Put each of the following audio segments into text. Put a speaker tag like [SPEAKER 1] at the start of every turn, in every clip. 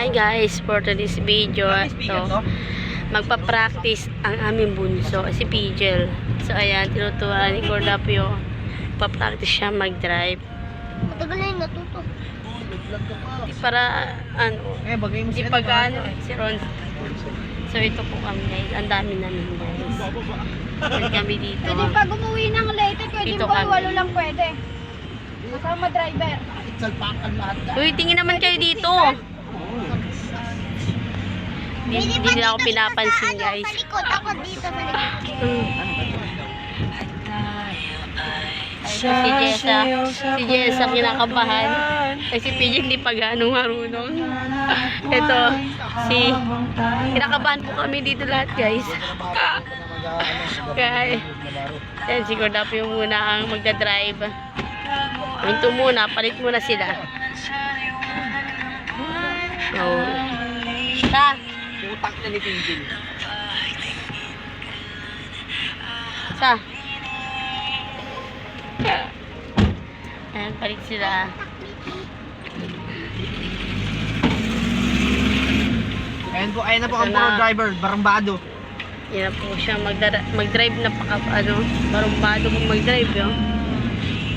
[SPEAKER 1] Hi guys, for today's video, ito,
[SPEAKER 2] to?
[SPEAKER 1] magpa-practice ang aming bunso, si Pijel. So ayan, tinuturuan ni Cordapio, pa-practice siya mag-drive.
[SPEAKER 3] Matagal na yung natuto.
[SPEAKER 1] Di para, ano,
[SPEAKER 2] Eh, bagay mo
[SPEAKER 1] di pag ano, eh, si Ron. So ito po kami guys, ang dami namin guys. Yan kami dito.
[SPEAKER 3] Pwede pag umuwi ng late, pwede
[SPEAKER 1] Dito
[SPEAKER 3] po,
[SPEAKER 1] kami.
[SPEAKER 3] walo lang pwede. Kasama driver.
[SPEAKER 2] Ka.
[SPEAKER 1] Uy, tingin naman kayo dito. Hindi, hindi nila ako pinapansin guys.
[SPEAKER 3] Sa likod, ako dito sa likod.
[SPEAKER 1] Si Jessa, si Jessa kinakabahan. Eh si PJ hindi pa ganong marunong. Ito, si, kinakabahan po kami dito lahat guys. Kaya, yan siguro dapat yung muna ang magdadrive. Ito muna, palit muna sila. Oh. Ta,
[SPEAKER 2] Utak na ni Tintin.
[SPEAKER 1] sa. Ayan, palit sila.
[SPEAKER 2] Ayan po, ayan na po ang pro driver, barambado.
[SPEAKER 1] Yan na po siya magdara- mag-drive na paka, ano, barumbado pong mag-drive yun.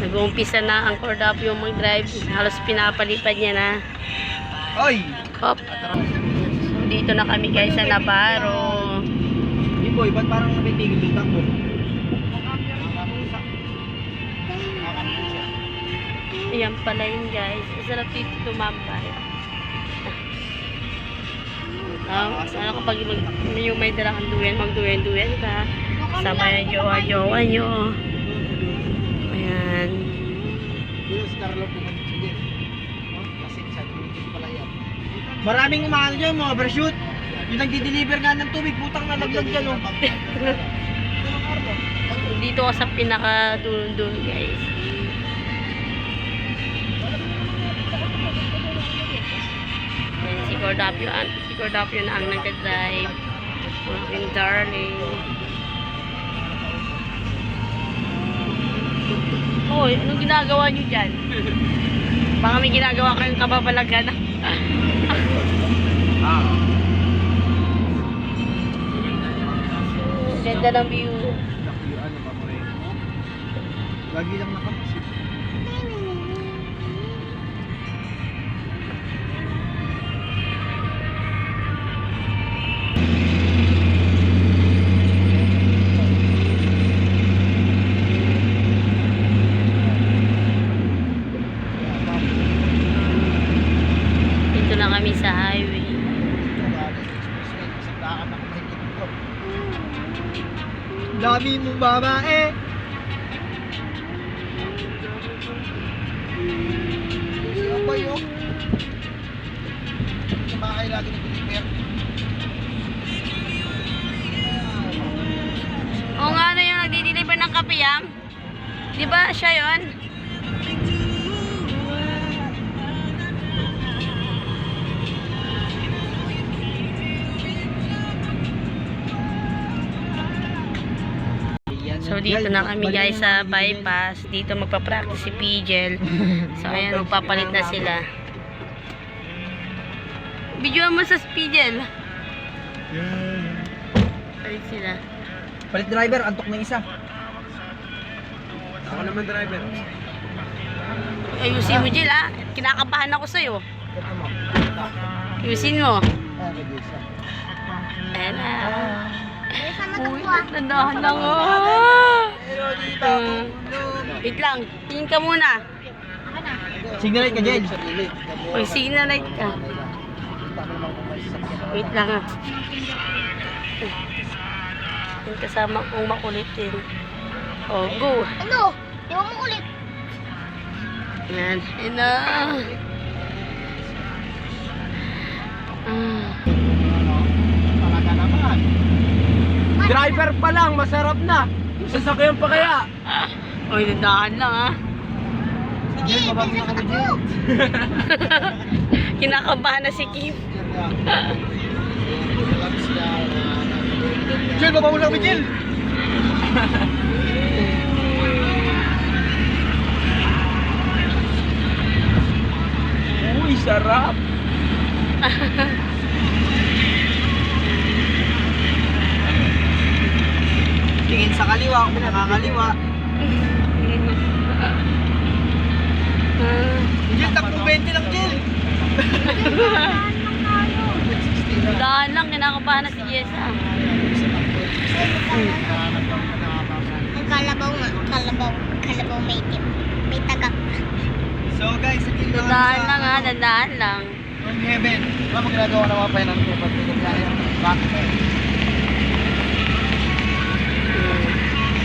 [SPEAKER 1] Nag-uumpisa na ang cordap yung mag-drive. Halos pinapalipad niya na.
[SPEAKER 2] Oy!
[SPEAKER 1] Hop. Dito na kami guys sa Navarro.
[SPEAKER 2] Hey boy, ba't parang napitigil yung takbo?
[SPEAKER 1] Ayan pala yun guys. Sarap dito tumambay. Ah, sana kapag mag, yung may dalang duyan, magduyan-duyan ka. Sama yung jowa-jowa nyo. Ayan.
[SPEAKER 2] Carlo Maraming umano dyan, mga overshoot. Yung nagdi-deliver nga ng tubig, putang nalaglag dyan, oh.
[SPEAKER 1] Dito ka sa pinaka-dulon-dulon guys. Ayan, si Cordapio, an- si Cordapio na ang nagda-drive. Aking darling. Hoy, anong ginagawa niyo dyan? Baka may ginagawa kayong kababalagan. Ganda ng view.
[SPEAKER 2] Ano? Lagi lang nakapasit. Dami mong babae. Siya ba yun? Sa bahay lagi ni Pilipper.
[SPEAKER 1] Oo nga, ano yung nagdi-deliver ng kapiyam? Di ba siya yon? Dito na kami guys sa bypass. Dito magpa-practice si Pijel. So ayan, magpapalit na sila. Video mo sa Pijel. Palit sila.
[SPEAKER 2] Palit driver, antok na isa. Ako naman driver.
[SPEAKER 1] Ayusin mo Jill ah. Kinakabahan ako sa'yo.
[SPEAKER 2] Ito mo.
[SPEAKER 1] Ayusin mo.
[SPEAKER 2] Ah, nag-isa.
[SPEAKER 1] Ayan na. Uy,
[SPEAKER 3] to ah.
[SPEAKER 1] nandahan lang ah. Ah. Wait lang. Tingin ka muna.
[SPEAKER 2] Signal light ka, Jen.
[SPEAKER 1] Uy, signal light ka. Wait lang ah. Yung kasama kong makulit din. Oh, go.
[SPEAKER 3] Ano? Di mo ulit.
[SPEAKER 1] Yan. Yan na. Ah.
[SPEAKER 2] Talaga naman. Driver pa lang, masarap na. Sasakyan pa kaya.
[SPEAKER 1] Uy, nandahan lang ah.
[SPEAKER 2] Jen, mababa na kami, Jen.
[SPEAKER 1] Kinakabahan na si Kim.
[SPEAKER 2] Jen, baba mo lang kami, Jen. Uy, sarap. Tingin sa kaliwa, kung nakakaliwa.
[SPEAKER 1] Ah,
[SPEAKER 2] Jill, takbo 20 lang, Jill.
[SPEAKER 1] Daan lang, kinakabahan na si Jessa.
[SPEAKER 3] Ang kalabaw nga. Kalabaw. Kalabaw may itim. May tagak.
[SPEAKER 2] So guys, hindi na
[SPEAKER 1] Dadaan lang ha, dadaan lang.
[SPEAKER 2] From heaven. Wala mo ginagawa na tupad ko sa kaya. Bakit eh? Tawag mo.
[SPEAKER 1] Pasingte. Oo, ang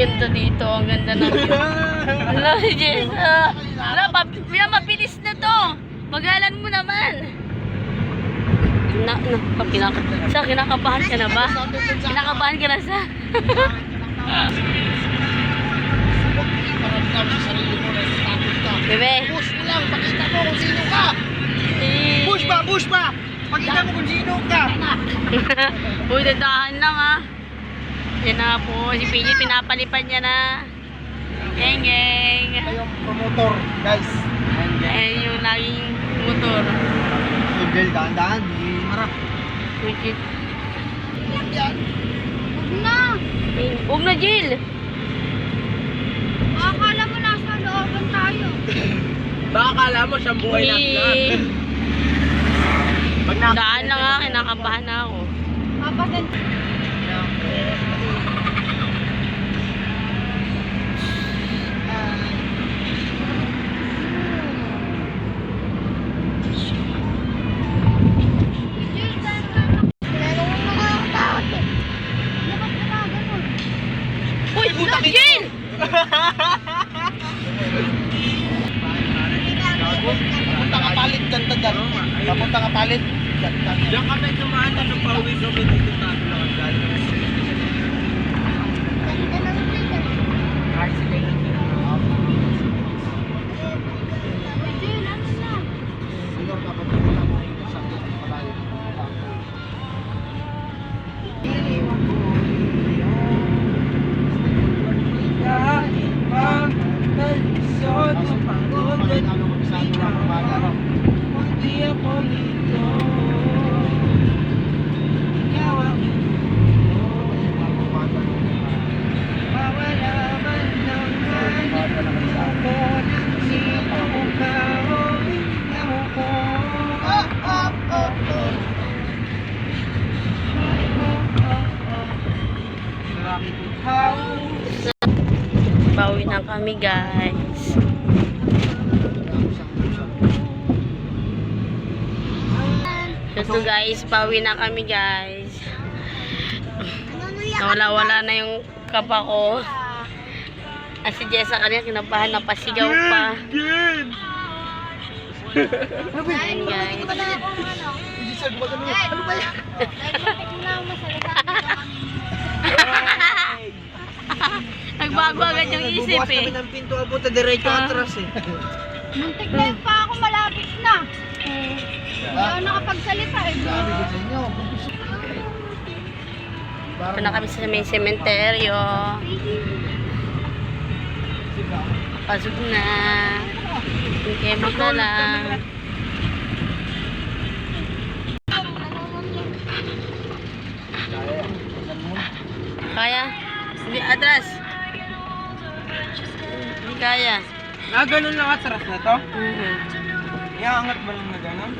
[SPEAKER 1] ganda dito. Ang ganda ng view. Wala, mab- wala, mabilis na to. Magalan mo naman. Na, na, pa, kinaka, sa, kinakabahan ka na ba? Kinakabahan ka na sa? Bebe.
[SPEAKER 2] Push mo lang, pakita mo kung sino ka.
[SPEAKER 1] Eh.
[SPEAKER 2] Push pa, push pa. Pakita mo kung sino ka.
[SPEAKER 1] Uy, dadahan lang ah. Yan na po, si PJ pinapalipad niya na. Geng, geng.
[SPEAKER 2] Ito yung promotor, guys.
[SPEAKER 1] Ayan yung laging motor.
[SPEAKER 2] So, girl, dahan-dahan. Di harap.
[SPEAKER 1] Legit.
[SPEAKER 2] Yan.
[SPEAKER 3] Huwag na.
[SPEAKER 1] Huwag na, Jill.
[SPEAKER 3] Akala mo nasa looban tayo.
[SPEAKER 2] Baka akala mo siyang buhay na
[SPEAKER 1] Eh,
[SPEAKER 2] Pag na
[SPEAKER 1] Daan lang ah, kinakabahan na ako.
[SPEAKER 3] Papasin.
[SPEAKER 2] Dyan ta dyan. Papunta ka palit. Diyan kami tumaan na nung pauwi kami dito sa Ay,
[SPEAKER 1] Bawi na kami, guys. Ito guys, bawi na kami guys. Nawala-wala na yung kapa ko. At si Jessa kanina kinabahan na pasigaw pa. Ayan guys.
[SPEAKER 2] Ano ba yan?
[SPEAKER 1] Nagbago agad yung isip
[SPEAKER 2] Bubukas
[SPEAKER 1] eh.
[SPEAKER 2] kami ng pinto, apunta diretso
[SPEAKER 1] Ah.
[SPEAKER 2] atras eh.
[SPEAKER 3] Muntik na yung pa ako malapit na. Hindi ako nakapagsalita eh.
[SPEAKER 2] Sabi ko sa inyo.
[SPEAKER 1] Ito na kami sa may sementeryo. Pasok na. Kemot na lang. Kaya? Hindi, atras. Kaya.
[SPEAKER 2] Ah, ganun lang atras na to?
[SPEAKER 1] Mhm.
[SPEAKER 2] Iaangat ba lang na ganun?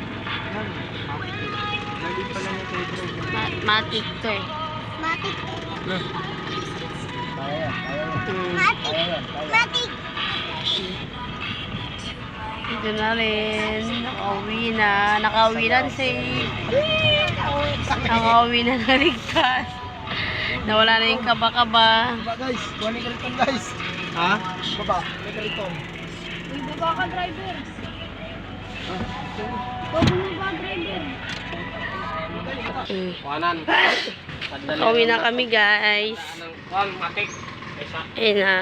[SPEAKER 2] Lagi pala sa ito.
[SPEAKER 1] Ma- matik to eh.
[SPEAKER 3] Matik.
[SPEAKER 2] Kaya, kaya.
[SPEAKER 1] Mm.
[SPEAKER 3] Matik. Matik.
[SPEAKER 1] Ito na rin. Nakauwi na. Nakauwi na si... Nakauwi na naligtas. Nawala na yung kaba-kaba.
[SPEAKER 2] Baba guys, kuha ni Kariton guys. Ha? Baba, ni Kariton.
[SPEAKER 3] Uy, baba ka driver. Baba mo ba driver?
[SPEAKER 2] Kuhanan.
[SPEAKER 1] Nakauwi na kami guys.
[SPEAKER 2] Kuhan, matik.
[SPEAKER 1] Ayun na.